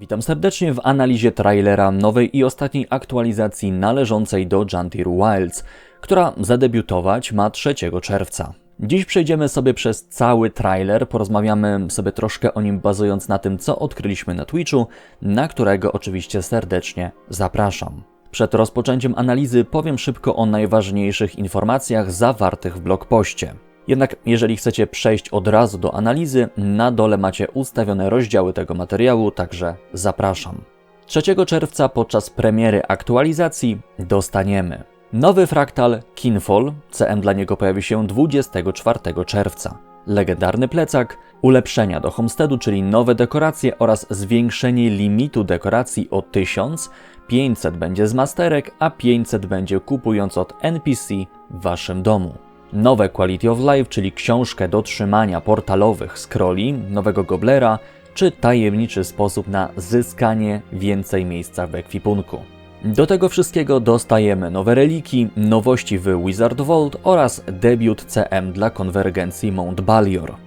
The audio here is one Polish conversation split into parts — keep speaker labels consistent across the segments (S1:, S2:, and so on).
S1: Witam serdecznie w analizie trailera nowej i ostatniej aktualizacji należącej do Juntier Wilds, która zadebiutować ma 3 czerwca. Dziś przejdziemy sobie przez cały trailer, porozmawiamy sobie troszkę o nim bazując na tym, co odkryliśmy na Twitchu, na którego oczywiście serdecznie zapraszam. Przed rozpoczęciem analizy powiem szybko o najważniejszych informacjach zawartych w blogpoście. Jednak jeżeli chcecie przejść od razu do analizy, na dole macie ustawione rozdziały tego materiału, także zapraszam. 3 czerwca podczas premiery aktualizacji dostaniemy nowy fraktal Kinfall, CM dla niego pojawi się 24 czerwca. Legendarny plecak, ulepszenia do homesteadu, czyli nowe dekoracje oraz zwiększenie limitu dekoracji o 1000, 500 będzie z masterek, a 500 będzie kupując od NPC w waszym domu. Nowe Quality of Life, czyli książkę do trzymania portalowych scrolli, nowego goblera, czy tajemniczy sposób na zyskanie więcej miejsca w ekwipunku. Do tego wszystkiego dostajemy nowe reliki, nowości w Wizard Vault oraz debiut CM dla konwergencji Mount Balior.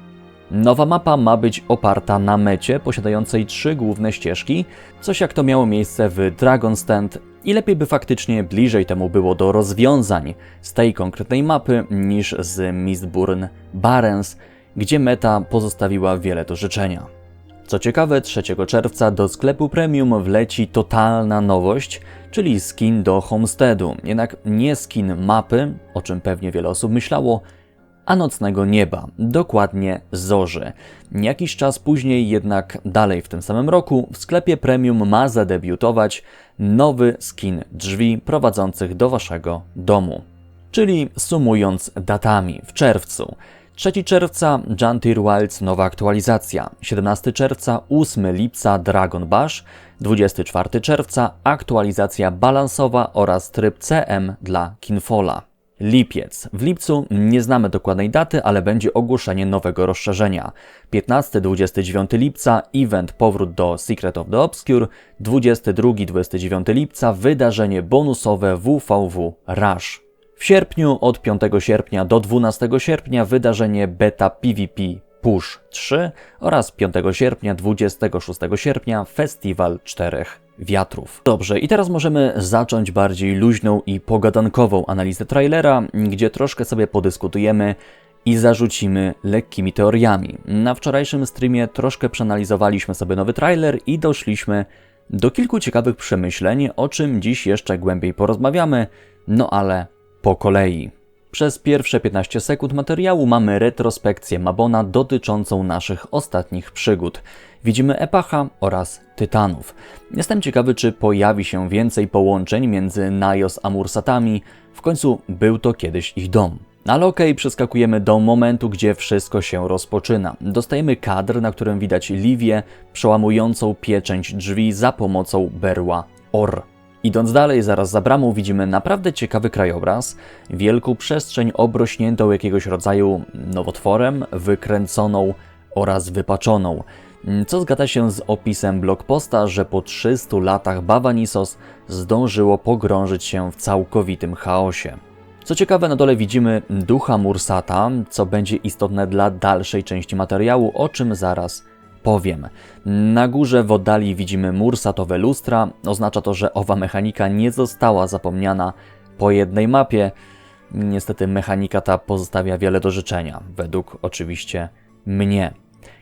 S1: Nowa mapa ma być oparta na mecie posiadającej trzy główne ścieżki, coś jak to miało miejsce w Dragonstand i lepiej by faktycznie bliżej temu było do rozwiązań z tej konkretnej mapy niż z Mistburn Barrens, gdzie meta pozostawiła wiele do życzenia. Co ciekawe, 3 czerwca do sklepu premium wleci totalna nowość, czyli skin do Homesteadu. Jednak nie skin mapy, o czym pewnie wiele osób myślało, a nocnego nieba, dokładnie zorzy. Jakiś czas później, jednak dalej w tym samym roku, w sklepie premium ma zadebiutować nowy skin drzwi prowadzących do waszego domu. Czyli sumując datami, w czerwcu 3 czerwca Juntier Wilds nowa aktualizacja, 17 czerwca 8 lipca Dragon Bash, 24 czerwca aktualizacja balansowa oraz tryb CM dla Kinfola. Lipiec. W lipcu nie znamy dokładnej daty, ale będzie ogłoszenie nowego rozszerzenia. 15-29 lipca event Powrót do Secret of the Obscure, 22-29 lipca wydarzenie bonusowe WVW Rush. W sierpniu od 5 sierpnia do 12 sierpnia wydarzenie Beta PvP Push 3 oraz 5 sierpnia 26 sierpnia Festiwal Czterech Wiatrów. Dobrze, i teraz możemy zacząć bardziej luźną i pogadankową analizę trailera, gdzie troszkę sobie podyskutujemy i zarzucimy lekkimi teoriami. Na wczorajszym streamie troszkę przeanalizowaliśmy sobie nowy trailer i doszliśmy do kilku ciekawych przemyśleń, o czym dziś jeszcze głębiej porozmawiamy, no ale po kolei. Przez pierwsze 15 sekund materiału mamy retrospekcję Mabona dotyczącą naszych ostatnich przygód. Widzimy Epacha oraz Tytanów. Jestem ciekawy, czy pojawi się więcej połączeń między Najos a Mursatami. W końcu był to kiedyś ich dom. Ale okej, okay, przeskakujemy do momentu, gdzie wszystko się rozpoczyna. Dostajemy kadr, na którym widać Livię przełamującą pieczęć drzwi za pomocą berła Or. Idąc dalej, zaraz za bramą widzimy naprawdę ciekawy krajobraz, wielką przestrzeń obrośniętą jakiegoś rodzaju nowotworem, wykręconą oraz wypaczoną, co zgadza się z opisem blogposta, że po 300 latach Bawanisos zdążyło pogrążyć się w całkowitym chaosie. Co ciekawe, na dole widzimy ducha Mursata, co będzie istotne dla dalszej części materiału, o czym zaraz powiem. Na górze w oddali widzimy mursatowe lustra. Oznacza to, że owa mechanika nie została zapomniana po jednej mapie. Niestety mechanika ta pozostawia wiele do życzenia, według oczywiście mnie.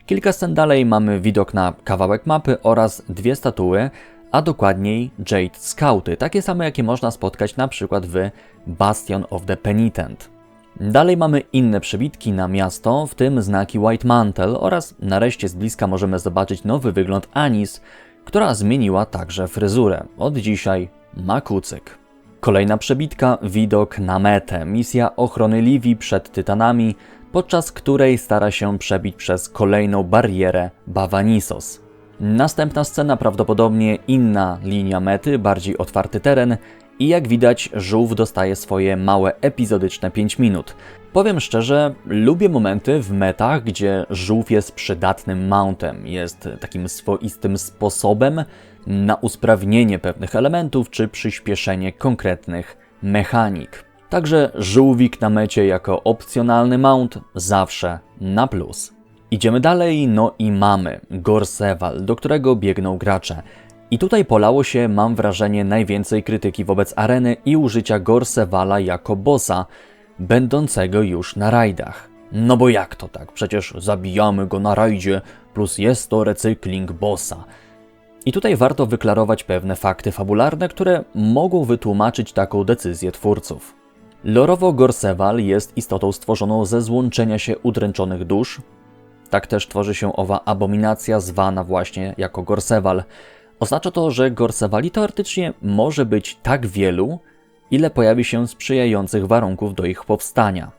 S1: Kilka scen dalej mamy widok na kawałek mapy oraz dwie statuły, a dokładniej Jade Scouty, takie same jakie można spotkać na przykład w Bastion of the Penitent. Dalej mamy inne przebitki na miasto, w tym znaki White Mantle oraz nareszcie z bliska możemy zobaczyć nowy wygląd Anis, która zmieniła także fryzurę. Od dzisiaj ma kucyk. Kolejna przebitka, widok na metę, misja ochrony Livi przed tytanami, podczas której stara się przebić przez kolejną barierę Bavanisos. Następna scena prawdopodobnie inna linia mety, bardziej otwarty teren i jak widać, żółw dostaje swoje małe epizodyczne 5 minut. Powiem szczerze, lubię momenty w metach, gdzie żółw jest przydatnym mountem, jest takim swoistym sposobem na usprawnienie pewnych elementów czy przyspieszenie konkretnych mechanik. Także żółwik na mecie jako opcjonalny mount zawsze na plus. Idziemy dalej, no i mamy Gorseval, do którego biegną gracze. I tutaj polało się, mam wrażenie, najwięcej krytyki wobec areny i użycia Gorsevala jako bossa, będącego już na rajdach. No bo jak to tak? Przecież zabijamy go na rajdzie, plus jest to recykling bossa. I tutaj warto wyklarować pewne fakty fabularne, które mogą wytłumaczyć taką decyzję twórców. Lorowo Gorseval jest istotą stworzoną ze złączenia się udręczonych dusz. Tak też tworzy się owa abominacja zwana właśnie jako Gorseval. Oznacza to, że Gorsevali teoretycznie może być tak wielu, ile pojawi się sprzyjających warunków do ich powstania.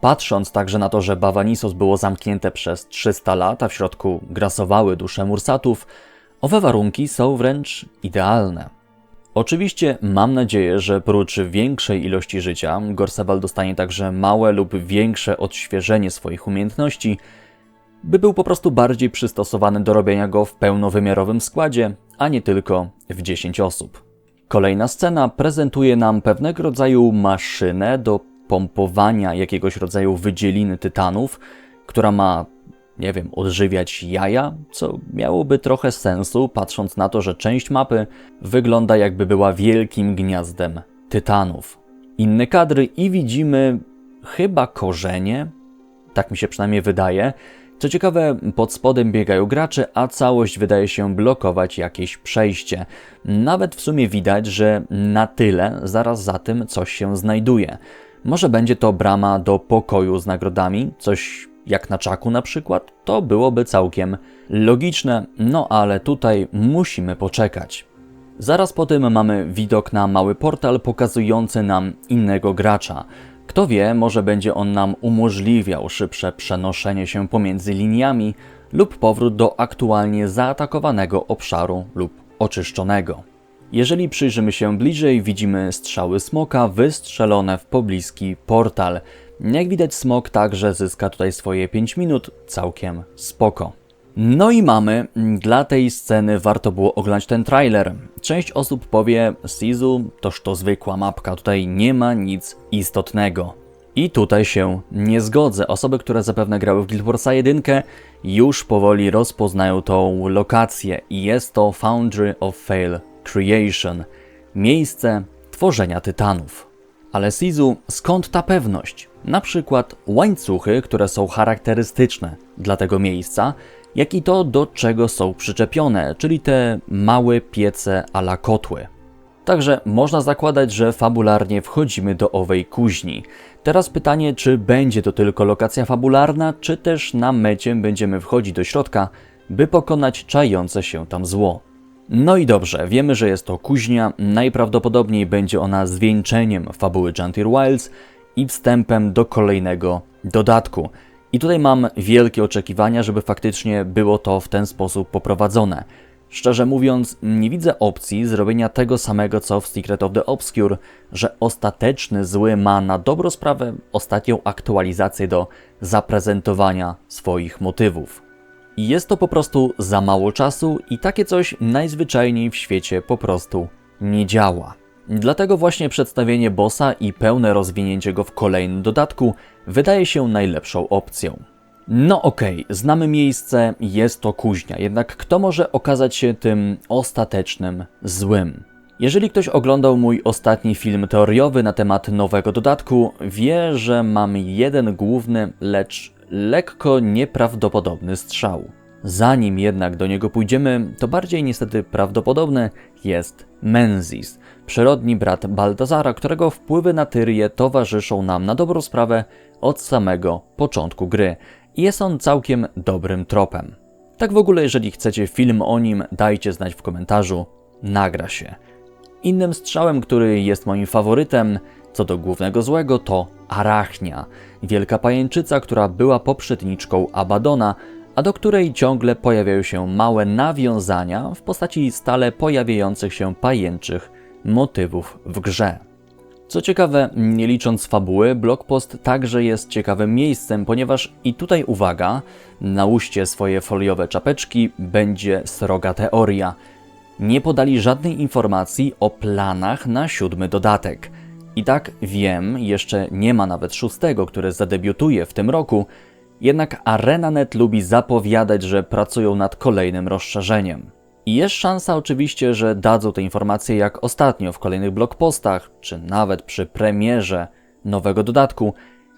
S1: Patrząc także na to, że Bawanisos było zamknięte przez 300 lat, a w środku grasowały dusze Mursatów, owe warunki są wręcz idealne. Oczywiście mam nadzieję, że prócz większej ilości życia, Gorsewal dostanie także małe lub większe odświeżenie swoich umiejętności, by był po prostu bardziej przystosowany do robienia go w pełnowymiarowym składzie, a nie tylko w 10 osób. Kolejna scena prezentuje nam pewnego rodzaju maszynę do pompowania jakiegoś rodzaju wydzieliny tytanów, która ma, nie wiem, odżywiać jaja, co miałoby trochę sensu, patrząc na to, że część mapy wygląda jakby była wielkim gniazdem tytanów. Inne kadry i widzimy chyba korzenie, tak mi się przynajmniej wydaje, co ciekawe, pod spodem biegają gracze, a całość wydaje się blokować jakieś przejście. Nawet w sumie widać, że na tyle zaraz za tym coś się znajduje. Może będzie to brama do pokoju z nagrodami, coś jak na czaku na przykład, to byłoby całkiem logiczne, no ale tutaj musimy poczekać. Zaraz po tym mamy widok na mały portal pokazujący nam innego gracza. Kto wie, może będzie on nam umożliwiał szybsze przenoszenie się pomiędzy liniami lub powrót do aktualnie zaatakowanego obszaru lub oczyszczonego. Jeżeli przyjrzymy się bliżej, widzimy strzały smoka wystrzelone w pobliski portal. Jak widać, smok także zyska tutaj swoje 5 minut, całkiem spoko. No i mamy, dla tej sceny warto było oglądać ten trailer. Część osób powie, Sizu, toż to zwykła mapka, tutaj nie ma nic istotnego. I tutaj się nie zgodzę. Osoby, które zapewne grały w Guild Warsa 1 już powoli rozpoznają tą lokację i jest to Foundry of Fail Creation, miejsce tworzenia tytanów. Ale Sizu, skąd ta pewność? Na przykład łańcuchy, które są charakterystyczne dla tego miejsca, jak i to, do czego są przyczepione, czyli te małe piece ala kotły. Także można zakładać, że fabularnie wchodzimy do owej kuźni. Teraz pytanie, czy będzie to tylko lokacja fabularna, czy też na mecie będziemy wchodzić do środka, by pokonać czające się tam zło. No i dobrze, wiemy, że jest to kuźnia, najprawdopodobniej będzie ona zwieńczeniem fabuły Juntier Wilds i wstępem do kolejnego dodatku. I tutaj mam wielkie oczekiwania, żeby faktycznie było to w ten sposób poprowadzone. Szczerze mówiąc, nie widzę opcji zrobienia tego samego co w Secret of the Obscure, że ostateczny zły ma na dobrą sprawę ostatnią aktualizację do zaprezentowania swoich motywów. I jest to po prostu za mało czasu i takie coś najzwyczajniej w świecie po prostu nie działa. Dlatego właśnie przedstawienie bossa i pełne rozwinięcie go w kolejnym dodatku wydaje się najlepszą opcją. No okej, okay, znamy miejsce, jest to kuźnia, jednak kto może okazać się tym ostatecznym złym? Jeżeli ktoś oglądał mój ostatni film teoriowy na temat nowego dodatku, wie, że mamy jeden główny, lecz lekko nieprawdopodobny strzał. Zanim jednak do niego pójdziemy, to bardziej niestety prawdopodobne jest Menzies, przyrodni brat Baldazara, którego wpływy na Tyrię towarzyszą nam na dobrą sprawę od samego początku gry i jest on całkiem dobrym tropem. Tak w ogóle, jeżeli chcecie film o nim, dajcie znać w komentarzu, nagra się. Innym strzałem, który jest moim faworytem, co do głównego złego, to Arachnia, wielka pajęczyca, która była poprzedniczką Abadona, a do której ciągle pojawiają się małe nawiązania w postaci stale pojawiających się pajęczych motywów w grze. Co ciekawe, nie licząc fabuły, blogpost także jest ciekawym miejscem, ponieważ i tutaj uwaga, nałóżcie swoje foliowe czapeczki, będzie sroga teoria. Nie podali żadnej informacji o planach na siódmy dodatek. I tak wiem, jeszcze nie ma nawet szóstego, który zadebiutuje w tym roku, Jednak ArenaNet lubi zapowiadać, że pracują nad kolejnym rozszerzeniem. I jest szansa oczywiście, że dadzą te informacje jak ostatnio w kolejnych blogpostach, czy nawet przy premierze nowego dodatku.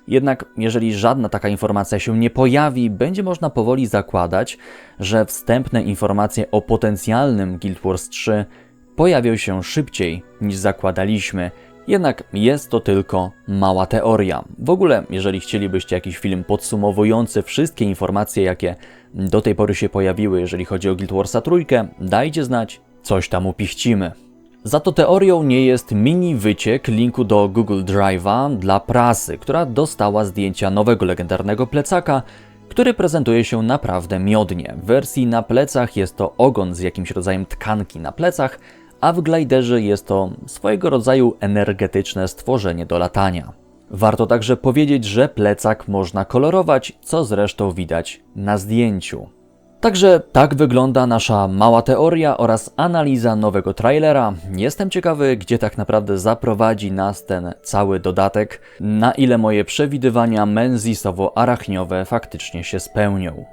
S1: Jednak jeżeli żadna taka informacja się nie pojawi, będzie można powoli zakładać, że wstępne informacje o potencjalnym Guild Wars 3 pojawią się szybciej niż zakładaliśmy. Jednak jest to tylko mała teoria. W ogóle, jeżeli chcielibyście jakiś film podsumowujący wszystkie informacje, jakie do tej pory się pojawiły, jeżeli chodzi o Guild Warsa trójkę, dajcie znać, coś tam upichcimy. Za to teorią nie jest mini wyciek linku do Google Drive'a dla prasy, która dostała zdjęcia nowego legendarnego plecaka, który prezentuje się naprawdę miodnie. W wersji na plecach jest to ogon z jakimś rodzajem tkanki na plecach, a w gliderze jest to swojego rodzaju energetyczne stworzenie do latania. Warto także powiedzieć, że plecak można kolorować, co zresztą widać na zdjęciu. Także tak wygląda nasza mała teoria oraz analiza nowego trailera. Jestem ciekawy, gdzie tak naprawdę zaprowadzi nas ten cały dodatek, na ile moje przewidywania menzisowo-arachniowe faktycznie się spełnią.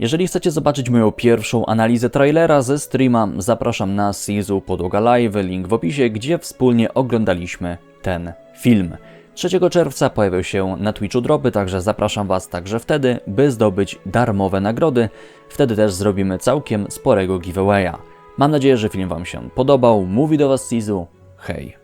S1: Jeżeli chcecie zobaczyć moją pierwszą analizę trailera ze streama, zapraszam na Sizu Podłoga Live, link w opisie, gdzie wspólnie oglądaliśmy ten film. 3 czerwca pojawią się na Twitchu dropy, także zapraszam Was także wtedy, by zdobyć darmowe nagrody. Wtedy też zrobimy całkiem sporego giveawaya. Mam nadzieję, że film Wam się podobał. Mówi do Was Sizu. Hej.